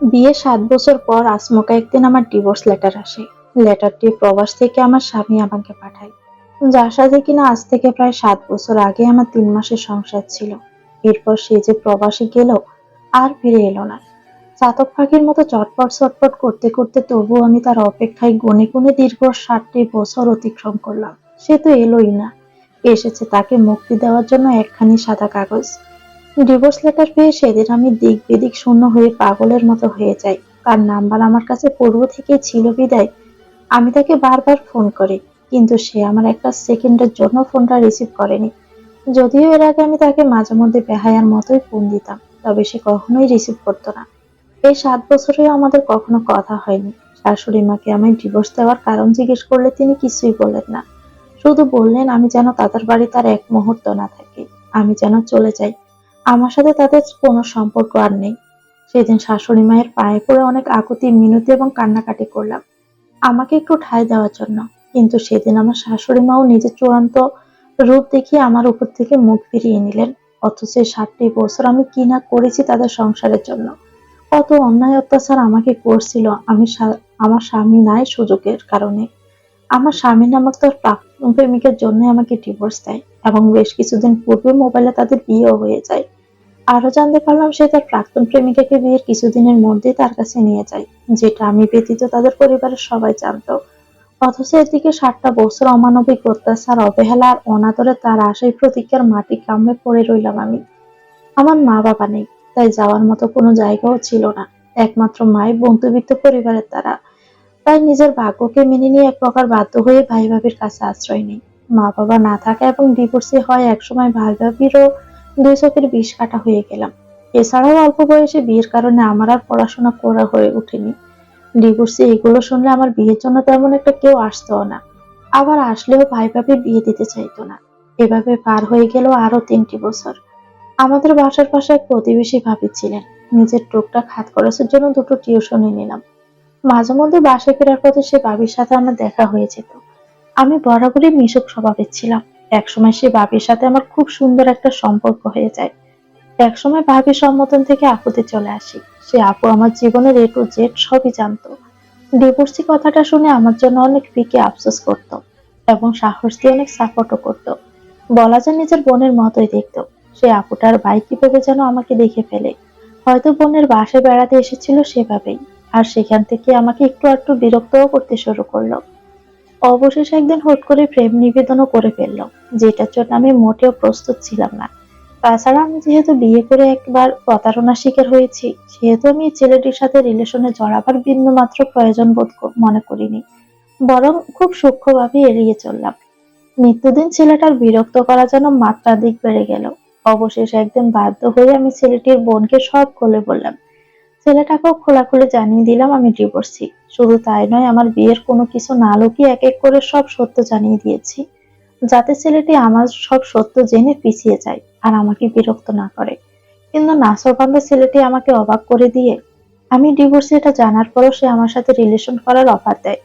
বিয়ে সাত বছর পর আসমকা একদিন আমার ডিভোর্স লেটার আসে। লেটারটি প্রবাস থেকে আমার স্বামী আমাকে পাঠায়। যার সাথে কিনা আজ থেকে প্রায় সাত বছর আগে আমার তিন মাসের সংসার ছিল। এরপর সে যে প্রবাসে গেল, আর ফিরে এলো না। চাতক পাখির মতো চটপট চটপট করতে করতে তবু আমি তার অপেক্ষায় গুনে গুনে দীর্ঘ ষাটটি বছর অতিক্রম করলাম। সে তো এলোই না। এসেছে তাকে মুক্তি দেওয়ার জন্য একখানি সাদা কাগজ। ডিভোর্স লেটার পেয়ে সেদিন আমি দিক বেদিক শূন্য হয়ে পাগলের মতো হয়ে যাই। তার নাম্বার আমার কাছে পূর্ব থেকে ছিল বিদায়। আমি তাকে বারবার ফোন করি, কিন্তু সে আমার একটা সেকেন্ডের জন্য ফোনটা রিসিভ করেনি। যদিও এর আগে আমি তাকে মাঝে মধ্যে বেহায়ার মতোই ফোন দিতাম, তবে সে কখনোই রিসিভ করতো না। এই সাত বছরেও আমাদের কখনো কথা হয়নি। শাশুড়ি মাকে আমায় ডিভোর্স দেওয়ার কারণ জিজ্ঞেস করলে তিনি কিছুই বললেন না। শুধু বললেন, আমি যেন তাদের বাড়ি তার এক মুহূর্ত না থাকি। আমি যেন চলে যাই। আমার সাথে তাদের কোনো সম্পর্ক আর নেই। সেদিন শাশুড়ি মায়ের পায়ে পড়ে অনেক আকুতি, মিনতি এবং কান্নাকাটি করলাম। আমাকে একটু ঠাঁই দেওয়ার জন্য। কিন্তু সেদিন আমার শাশুড়ি মাও নিজের চূড়ান্ত রূপ দেখিয়ে আমার উপর থেকে মুখ ফিরিয়ে নিলেন। অথচ এই ষাটটি বছর আমি কি না করেছি তাদের সংসারের জন্য? কত অন্যায় অত্যাচার আমাকে করছিল আমি আমার স্বামী নাই সুযোগের কারণে। আমার স্বামী নামক তার প্রাক্তন প্রেমিকের জন্য আমাকে ডিভোর্স দেয় এবং বেশ কিছুদিন পূর্বে মোবাইলে তাদের বিয়েও হয়ে যায়। আরও জানতে পারলাম সে তার প্রাক্তন প্রেমিকাকে বিয়ের কিছুদিনের মধ্যেই তার কাছে নিয়ে যায়, যেটা আমি ব্যতীত তাদের পরিবারের সবাই জানতো। অথচ এদিকে ষাটটা বছর অমানবিক অত্যাচার, অবহেলা আর অনাদরে তার আশায় প্রতিজ্ঞার মাটি কামড়ে পড়ে রইলাম আমি। আমার মা বাবা নেই, তাই যাওয়ার মতো কোনো জায়গাও ছিল না, একমাত্র মাই বন্ধুবিত্ত পরিবারের দ্বারা তাই নিজের ভাগ্যকে মেনে নিয়ে এক প্রকার বাধ্য হয়ে ভাই ভাবির কাছে আশ্রয় নেই। মা বাবা না থাকা এবং ডিভোর্সি হয় একসময় ভাই ভাবিরও দুই চোখের বিষ কাটা হয়ে গেলাম। এছাড়াও অল্প বয়সে বিয়ের কারণে আমার আর পড়াশোনা করা হয়ে ওঠেনি। ডিভোর্সে এগুলো শুনলে আমার বিয়ের জন্য তেমন একটা কেউ আসতো না। আবার আসলেও ভাই ভাবি বিয়ে দিতে চাইতো না। এভাবে পার হয়ে গেল আরও তিনটি বছর। আমাদের বাসার পাশে এক প্রতিবেশী ভাবি ছিলেন। নিজের টুকটাক হাত খরচের জন্য দুটো টিউশনি নিলাম। মাঝে মধ্যে বাসায় ফেরার পথে সে বাবির সাথে আমার দেখা হয়ে যেত। আমি বরাবরই মিশুক স্বভাবের ছিলাম। একসময় সে বাবির সাথে আমার খুব সুন্দর একটা সম্পর্ক হয়ে যায়। একসময় ভাবির সম্মতন থেকে আপুতে চলে আসি। সে আপু আমার জীবনের এ টু জেড সবই জানতো। ডিভোর্সি কথাটা শুনে আমার জন্য অনেক ফিকে আফসোস করত এবং সাহস দিয়ে অনেক সাপোর্টও করত। বলা যায় নিজের বোনের মতোই দেখতো। সে আপুটার ভাই কীভাবে যেন আমাকে দেখে ফেলে। হয়তো বোনের বাসে বেড়াতে এসেছিল সেভাবেই। আর সেখান থেকে আমাকে একটু একটু বিরক্তও করতে শুরু করল। অবশেষে একদিন হুট করে প্রেম নিবেদনও করে ফেলল, যেটার জন্য আমি মোটেও প্রস্তুত ছিলাম না। তাছাড়া আমি যেহেতু বিয়ে করে একবার প্রতারণার শিকার হয়েছি, সেহেতু আমি ছেলেটির সাথে রিলেশনে জড়াবার বিন্দু মাত্র প্রয়োজন বোধ মনে করিনি, বরং খুব সূক্ষ্মভাবে এড়িয়ে চললাম। নিত্যদিন ছেলেটার বিরক্ত করা যেন মাত্রাধিক বেড়ে গেল। অবশেষে একদিন বাধ্য হয়ে আমি ছেলেটির বোনকে সব খুলে বললাম ছেলেটাকেও খোলাখুলি জানিয়ে দিলাম, আমি ডিভোর্সি শুধু তাই নয়, আমার বিয়ের কোনো কিছু না লুকিয়ে এক এক করে সব সত্য জানিয়ে দিয়েছি। যাতে ছেলেটি আমার সব সত্য জেনে পিছিয়ে যায় আর আমাকে বিরক্ত না করে। কিন্তু নাসরবান্ধা ছেলেটি আমাকে অবাক করে দিয়ে, আমি ডিভোর্সি এটা জানার পরও সে আমার সাথে রিলেশন করার অফার দেয়।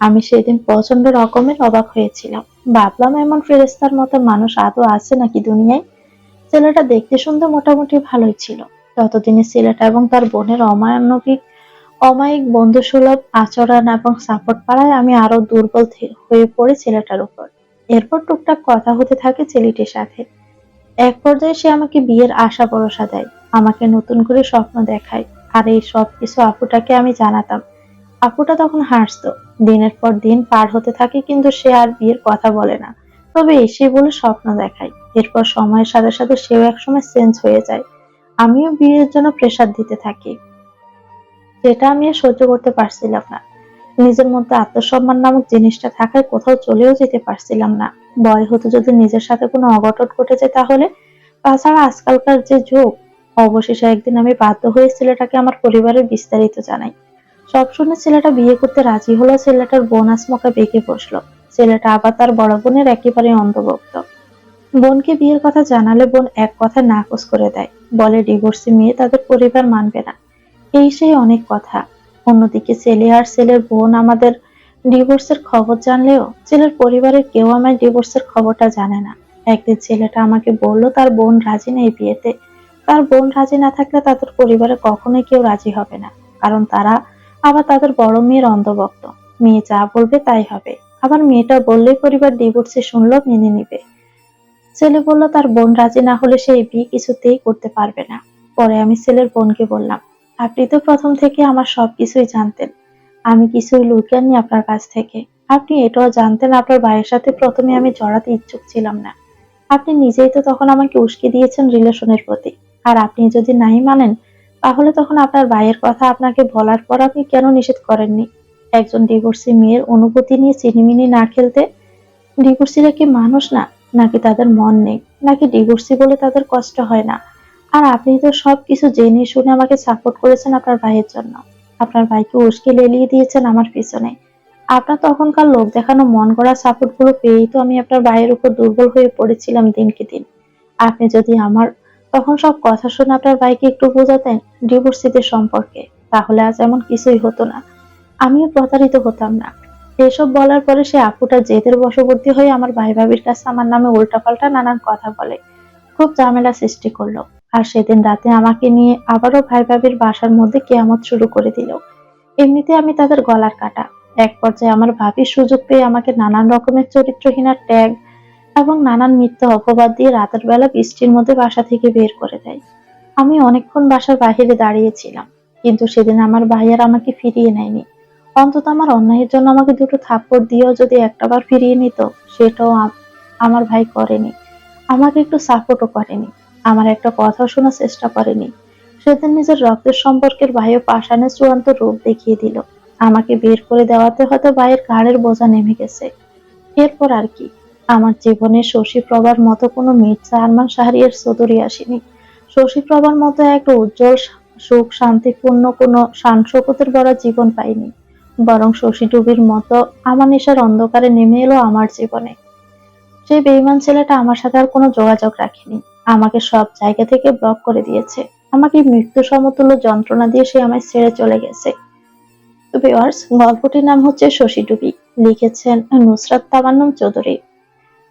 আমি সেদিন প্রচণ্ড রকমের অবাক হয়েছিলাম। ভাবলাম, এমন ফেরেস্তার মতো মানুষ আদৌ আছে নাকি দুনিয়ায়? ছেলেটা দেখতে শুনতে মোটামুটি ভালোই ছিল। ততদিনে ছেলেটা এবং তার বোনের অমানবিক, অমায়িক বন্ধুসুলভ আচরণ এবং সাপোর্ট পাড়ায় আমি আরও দুর্বল হয়ে পড়ি ছেলেটার উপর। এরপর টুকটাক কথা হতে থাকে ছেলেটির সাথে। এক পর্যায়ে সে আমাকে বিয়ের আশা ভরসা দেয়, আমাকে নতুন করে স্বপ্ন দেখায়, আর এই সব কিছু আপুটাকে আমি জানাতাম। আপুটা তখন হাসতো, দিনের পর দিন পার হতে থাকে কিন্তু সে আর বিয়ের কথা বলে না। তবে এসে বলে স্বপ্ন দেখায়, এরপর সময়ের সাথে সাথে সেও একসময় চেঞ্জ হয়ে যায়। আমিও বিয়ের জন্য প্রেসার দিতে থাকি। যেটা আমি সহ্য করতে পারছিলাম না। নিজের মধ্যে আত্মসম্মান নামক জিনিসটা থাকায় কোথাও চলেও যেতে পারছিলাম না। ভয় হতো যদি নিজের সাথে কোনো অঘটন ঘটে যায় তাহলে। তাছাড়া আজকালকার যে যুগ, অবশেষে একদিন আমি বাধ্য হয়ে ছেলেটাকে আমার পরিবারের বিস্তারিত জানাই। সব শুনে ছেলেটা বিয়ে করতে রাজি হলো, ছেলেটার বোন আসমকা বেঁকে বসল। ছেলেটা আবার তার বড় বোনের একেবারে অন্তর্ভুক্ত। বোনকে বিয়ের কথা জানালে বোন এক কথা নাকচ করে দেয়। বলে ডিভোর্সি মেয়ে তাদের পরিবার মানবে না। এই সেই অনেক কথা। অন্যদিকে ছেলে আর ছেলের বোন আমাদের ডিভোর্সের খবর জানলেও ছেলের পরিবারের কেউ আমার ডিভোর্সের খবরটা জানে না। একদিন ছেলেটা আমাকে বলল, তার বোন রাজি নেই বিয়েতে। তার বোন রাজি না থাকলে তাদের পরিবারে কখনোই কেউ রাজি হবে না। কারণ তারা আবার তাদের বড় মেয়ের অন্ধভক্ত মেয়ে যা বলবে তাই হবে। আবার মেয়েটা বললেই পরিবার ডিভোর্সে শুনলো, মেনে নিবে। ছেলে বলল, তার বোন রাজি না হলে সে বিয়ে কিছুতেই করতে পারবে না। পরে আমি ছেলের বোনকে বললাম, আপনি তো প্রথম থেকে আমার সবকিছুই জানতেন। আমি কিছুই লুকাননি আপনার কাছ থেকে। আপনি এটাও জানতেন আপনার ভাইয়ের সাথে প্রথমে আমি জড়াতে ইচ্ছুক ছিলাম না। আপনি নিজেই তো তখন আমাকে উস্কে দিয়েছেন রিলেশনের প্রতি। আর আপনি যদি নাই মানেন, তাহলে তখন আপনার ভাইয়ের কথা আপনাকে বলার পর আপনি কেন নিষেধ করেননি? একজন ডিভোর্সি মেয়ের অনুভূতি নিয়ে চিনিমিনি না খেলতে ডিভোর্সিরা কি মানুষ না? নাকি তাদের মন নেই, নাকি ডিভোর্সি বলে তাদের কষ্ট হয় না? আর আপনি তো সবকিছু জেনে শুনে আমাকে সাপোর্ট করেছেন আপনার ভাইয়ের জন্য। আপনার ভাইকে উস্কে লেলিয়ে দিয়েছেন আমার পিছনে। আপনার তখনকার লোক দেখানো মন গড়া সাপোর্টগুলো পেয়েই তো আমি আপনার ভাইয়ের উপর দুর্বল হয়ে পড়েছিলাম দিনকে দিন। আপনি যদি আমার তখন সব কথা শুনে আপনার ভাইকে একটু বোঝাতেন ডিভোর্সিদের সম্পর্কে, তাহলে আজ এমন কিছুই হতো না। আমিও প্রতারিত হতাম না। এসব বলার পরে সে আপুটা জেদের বশবর্তী হয়ে আমার ভাই ভাবির কাছে আমার নামে উল্টাপাল্টা নানান কথা বলে। খুব ঝামেলা সৃষ্টি করল। আর সেদিন রাতে আমাকে নিয়ে আবারও ভাই ভাবির বাসার মধ্যে কেয়ামত শুরু করে দিল। এমনিতে আমি তাদের গলার কাটা। এক পর্যায়ে আমার ভাবির সুযোগ পেয়ে আমাকে নানান রকমের চরিত্রহীনার ট্যাগ এবং নানান মিথ্যা অপবাদ দিয়ে রাতের বেলা বৃষ্টির মধ্যে বাসা থেকে বের করে দেয়। আমি অনেকক্ষণ বাসার বাহিরে দাঁড়িয়েছিলাম, কিন্তু সেদিন আমার ভাইয়ার আমাকে ফিরিয়ে নেয়নি। অন্তত আমার অন্যায়ের জন্য আমাকে দুটো থাপ্পড় দিয়েও যদি একটাবার ফিরিয়ে নিত, সেটাও আমার ভাই করেনি। আমাকে একটু সাপোর্টও করেনি। আমার একটা কথা শোনার চেষ্টা করেনি। সেদিন নিজের রক্তের সম্পর্কের ভাইও পাষাণের চূড়ান্ত রূপ দেখিয়ে দিল। আমাকে বের করে দেওয়াতে হয়তো ভাইয়ের ঘাড়ের বোঝা নেমে গেছে। এরপর আর কি? আমার জীবনে শশী প্রভার মতো কোনো মির্জা আরমান শাহরিয়ার চৌধুরী আসেনি। শশী প্রভার মতো একটা উজ্জ্বল, সুখ শান্তিপূর্ণ কোনো শানশকতের বড় জীবন পাইনি বরং শশী ডুবির মতো আমার নেশার অন্ধকারে নেমে এলো আমার জীবনে। সেই বেইমান ছেলেটা আমার সাথে আর কোনো যোগাযোগ রাখেনি। আমাকে সব জায়গা থেকে ব্লক করে দিয়েছে। আমাকে মৃত্যু সমতুল্য যন্ত্রণা দিয়ে সে আমায় ছেড়ে চলে গেছে। তো ভিউয়ার্স গল্পটির নাম হচ্ছে শশী ডুবি লিখেছেন নুসরাত তামান্নম চৌধুরী।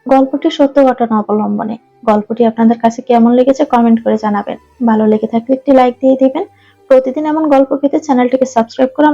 গল্পটি সত্য ঘটনা অবলম্বনে। গল্পটি আপনাদের কাছে কেমন লেগেছে কমেন্ট করে জানাবেন। ভালো লেগে থাকলে একটি লাইক দিয়ে দিবেন। প্রতিদিন এমন গল্প পেতে চ্যানেলটিকে সাবস্ক্রাইব করে